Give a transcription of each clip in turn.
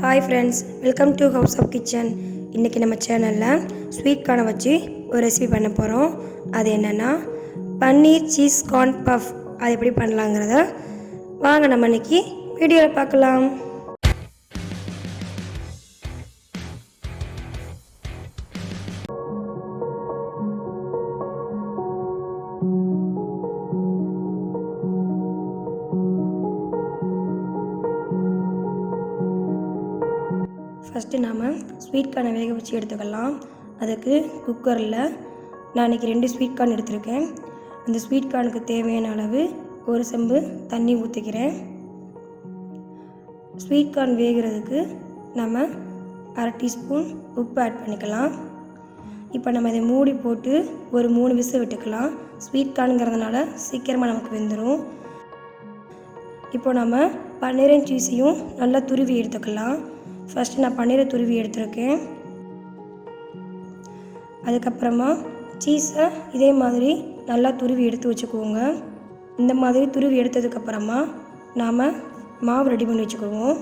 Hi friends welcome to house of kitchen இன்றைக்கி நம்ம சேனலில் ஸ்வீட் கார்னை வச்சு ஒரு ரெசிபி பண்ண போகிறோம் அது என்னென்னா பன்னீர் சீஸ் கார்ன் பஃப் அது எப்படி பண்ணலாங்கிறத வாங்க நம்ம இன்றைக்கி வீடியோவில் பார்க்கலாம். ஃபஸ்ட்டு நாம் ஸ்வீட் கார்னை வேக வச்சு எடுத்துக்கலாம். அதுக்கு குக்கரில் நான் இன்றைக்கி ரெண்டு ஸ்வீட் கார்ன் எடுத்திருக்கேன். அந்த ஸ்வீட் கார்னுக்கு தேவையான அளவு ஒரு செம்பு தண்ணி ஊற்றிக்கிறேன் ஸ்வீட் கார்ன் வேகிறதுக்கு நம்ம அரை டீஸ்பூன் உப்பு ஆட் பண்ணிக்கலாம். இப்போ நம்ம இதை மூடி போட்டு ஒரு மூணு விசில் விட்டுக்கலாம். ஸ்வீட் கார்னுங்கிறதுனால சீக்கிரமாக நமக்கு வெந்துடும் இப்போ நம்ம பன்னீரன் சீஸையும் நல்லா துருவி எடுத்துக்கலாம். ஃபஸ்ட்டு நான் பன்னீரை துருவி எடுத்திருக்கேன். அதுக்கப்புறமா சீஸை இதே மாதிரி நல்லா துருவி எடுத்து வச்சுக்குவோங்க இந்த மாதிரி துருவி எடுத்ததுக்கப்புறமா நாம் மாவு ரெடி பண்ணி வச்சுக்குவோம்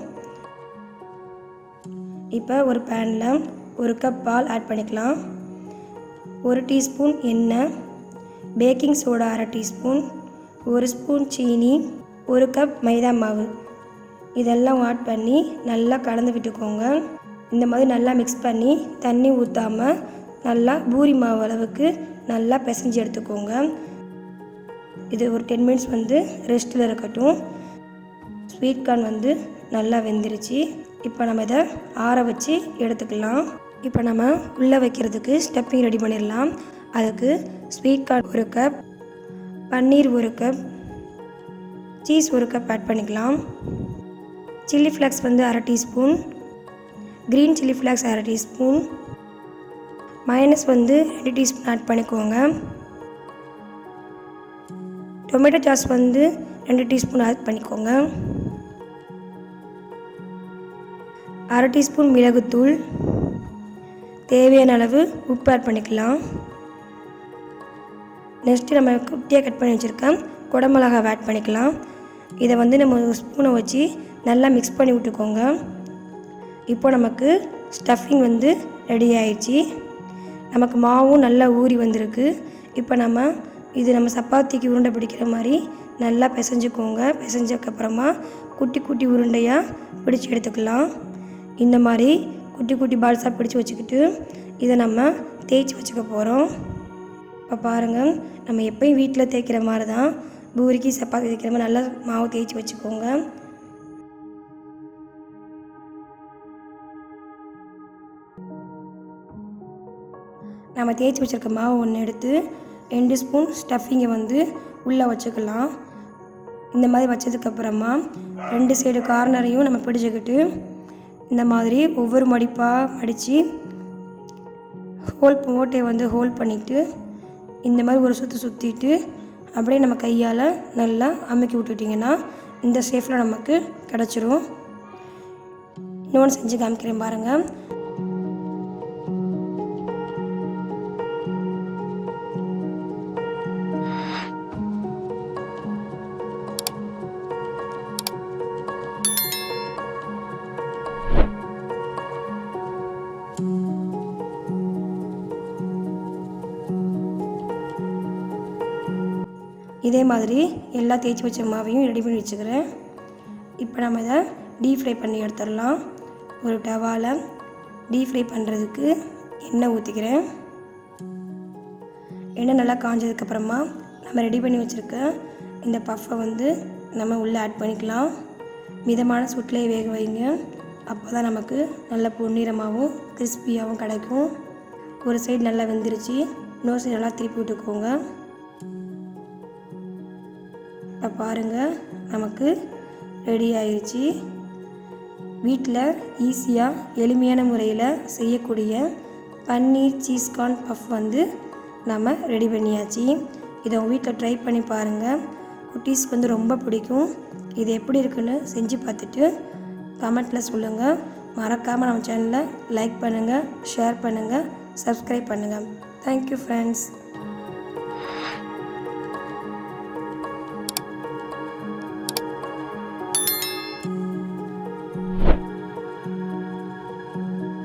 இப்போ ஒரு பேனில் ஒரு கப் பால் ஆட் பண்ணிக்கலாம். ஒரு டீஸ்பூன் எண்ணெய் பேக்கிங் சோடா அரை டீஸ்பூன் ஒரு ஸ்பூன் சீனி ஒரு கப் மைதா மாவு. இதெல்லாம் ஆட் பண்ணி நல்லா கலந்து விட்டுக்கோங்க. இந்த மாதிரி நல்லா மிக்ஸ் பண்ணி தண்ணி ஊற்றாமல் நல்லா பூரி மாவு அளவுக்கு நல்லா பிசைஞ்சு எடுத்துக்கோங்க. இது ஒரு டென் மினிட்ஸ் வந்து ரெஸ்ட்டில் இருக்கட்டும். ஸ்வீட் கார்ன் வந்து நல்லா வெந்துருச்சு. இப்போ நம்ம இதை ஆற வச்சு எடுத்துக்கலாம். இப்போ நம்ம உள்ளே வைக்கிறதுக்கு ஸ்டெப்பிங் ரெடி பண்ணிடலாம். அதுக்கு ஸ்வீட் கார்ன் ஒரு கப் பன்னீர் ஒரு கப் சீஸ் ஒரு கப் ஆட் பண்ணிக்கலாம். சில்லி ஃப்ளேக்ஸ் வந்து அரை டீஸ்பூன் க்ரீன் சில்லி ஃப்ளாக்ஸ் அரை டீஸ்பூன் மைனஸ் வந்து ரெண்டு டீஸ்பூன் ஆட் பண்ணிக்கோங்க. டொமேட்டோ சாஸ் வந்து ரெண்டு டீஸ்பூன் ஆட் பண்ணிக்கோங்க. அரை டீஸ்பூன் மிளகுத்தூள். தேவையான அளவு உப்பு ஆட் பண்ணிக்கலாம். நெக்ஸ்ட்டு நம்ம குட்டியாக கட் பண்ணி வச்சுருக்கேன் குடமிளகாவை ஆட் பண்ணிக்கலாம். இதை வந்து நம்ம ஒரு ஸ்பூனை வச்சு நல்லா மிக்ஸ் பண்ணி விட்டுக்கோங்க. இப்போ நமக்கு ஸ்டஃபிங் வந்து ரெடி ஆயிடுச்சு. நமக்கு மாவும் நல்லா ஊறி வந்திருக்கு. இப்போ நம்ம இது நம்ம சப்பாத்திக்கு உருண்டை பிடிக்கிற மாதிரி நல்லா பிசைஞ்சுக்கோங்க. பிசைஞ்சக்கப்புறமா குட்டி குட்டி உருண்டையாக பிடிச்சி எடுத்துக்கலாம். இந்த மாதிரி குட்டி குட்டி பால்ஸாக பிடிச்சி வச்சுக்கிட்டு இதை நம்ம தேய்ச்சி வச்சுக்க போகிறோம் இப்போ பாருங்கள் நம்ம எப்பயும் வீட்டில் தேய்க்கிற மாதிரி தான். பூரிக்கு சப்பாத்தி தேய்க்கிற மாதிரி நல்லா மாவு தேய்ச்சி வச்சுக்கோங்க. நம்ம தேய்ச்சி வச்சுருக்க மாவு ஒன்று எடுத்து ரெண்டு ஸ்பூன் ஸ்டஃபிங்கை வந்து உள்ளே வச்சுக்கலாம். இந்த மாதிரி வச்சதுக்கப்புறமா ரெண்டு சைடு கார்னரையும் நம்ம பிடிச்சிக்கிட்டு இந்த மாதிரி ஒவ்வொரு மடிப்பாக மடித்து ஹோல் ஓட்டையை வந்து ஹோல் பண்ணிவிட்டு இந்த மாதிரி ஒரு சுற்று சுற்றிட்டு அப்படியே நம்ம கையால் நல்லா அமுக்கி விட்டுட்டிங்கன்னா இந்த ஷேஃபில் நமக்கு கிடச்சிரும். இன்னொன்று செஞ்சு காமிக்கிறேன் பாருங்கள் இதே மாதிரி எல்லா தேய்ச்சி வச்ச மாவையும் ரெடி பண்ணி வச்சுக்கிறேன். இப்போ நம்ம இதை டீப் ஃப்ரை பண்ணி எடுத்துடலாம். ஒரு டவாவில் டீப் ஃப்ரை பண்ணுறதுக்கு எண்ணெய் ஊற்றிக்கிறேன் எண்ணெய் நல்லா காஞ்சதுக்கப்புறமா நம்ம ரெடி பண்ணி வச்சுருக்க இந்த பஃப்பை வந்து நம்ம உள்ளே ஆட் பண்ணிக்கலாம். மிதமான சுட்டிலே வேக வைங்க. அப்போ தான் நமக்கு நல்ல பொன்னிறமாகவும் கிறிஸ்பியாகவும் கிடைக்கும். ஒரு சைடு நல்லா வெந்துருச்சு. இன்னொரு சைடு நல்லா திருப்பி விட்டுக்கோங்க. இப்போ பாருங்கள் நமக்கு ரெடி ஆயிடுச்சு வீட்டில் ஈஸியாக எளிமையான முறையில் செய்யக்கூடிய பன்னீர் சீஸ்கார்ன் பஃப் வந்து நம்ம ரெடி பண்ணியாச்சு. இதை உங்கள் வீட்டில் ட்ரை பண்ணி பாருங்கள் குட்டீஸ்க்கு வந்து ரொம்ப பிடிக்கும். இது எப்படி இருக்குன்னு செஞ்சு பார்த்துட்டு கமெண்ட்டில் சொல்லுங்கள் மறக்காமல் நம்ம சேனலை லைக் பண்ணுங்கள் ஷேர் பண்ணுங்கள் சப்ஸ்கிரைப் பண்ணுங்கள் தேங்க்யூ ஃப்ரெண்ட்ஸ்